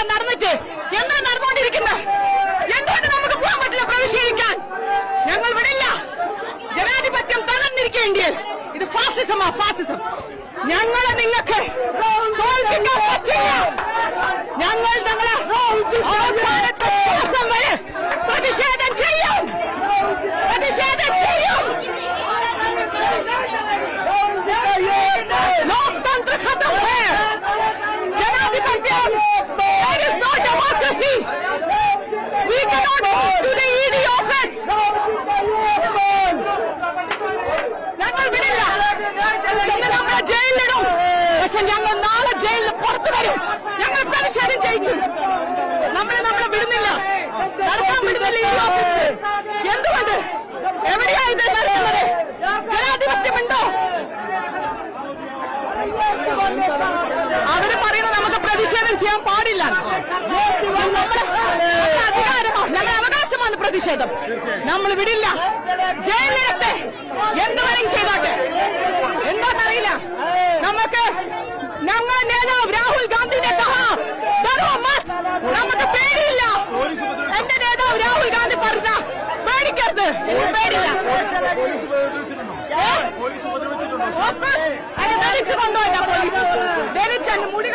ഇതെല്ലാം നടന്നിട്ട് എന്താ നടന്നുകൊണ്ടിരിക്കുന്നത് എന്തുകൊണ്ട് നമുക്ക് പോകാൻ പറ്റില്ല പ്രതിഷേധിക്കാൻ? ഞങ്ങൾ വിടില്ല. ജനാധിപത്യം തകർന്നിരിക്കേണ്ടി ഇത് ഫാസിസമാ ഫാസിസം. ഞങ്ങളെ നിങ്ങൾക്ക് തോൽപ്പിക്കാൻ പറ്റില്ല. നമ്മളെ ജയിലിലിടും. പക്ഷെ ഞങ്ങൾ നാളെ ജയിലിൽ പുറത്തു വരും. ഞങ്ങൾ പ്രതിഷേധം ചെയ്യിക്കും നമ്മളെ നമ്മളെ വിടുന്നില്ല. നടക്കാൻ വിടുന്നില്ല ഈ ഓഫീസിൽ എന്തുകൊണ്ട്? എവിടെയാ ഇത് നടക്കുന്നത്? ജനാധിപത്യമുണ്ടോ അവർ പറയുന്നത് നമുക്ക് പ്രതിഷേധം ചെയ്യാൻ പാടില്ല. നമ്മുടെ അധികാരമാണ്. നമ്മുടെ അവകാശമാണ് പ്രതിഷേധം. നമ്മൾ വിടില്ല. ജയിലിലത്തെ എന്ത് വേണം ചെയ്തോട്ടെ എന്താണെന്നറിയില്ല നമുക്ക് ഞങ്ങളുടെ നേതാവ് രാഹുൽ മത് നമുക്ക് പേടിയില്ല. എന്റെ നേതാവ് രാഹുൽ ഗാന്ധി പറഞ്ഞ പേടിക്കരുത്. പേടില്ല ദളിച്ച് കൊണ്ടുപോയില്ല പോലീസ് അങ്ങ് മുടി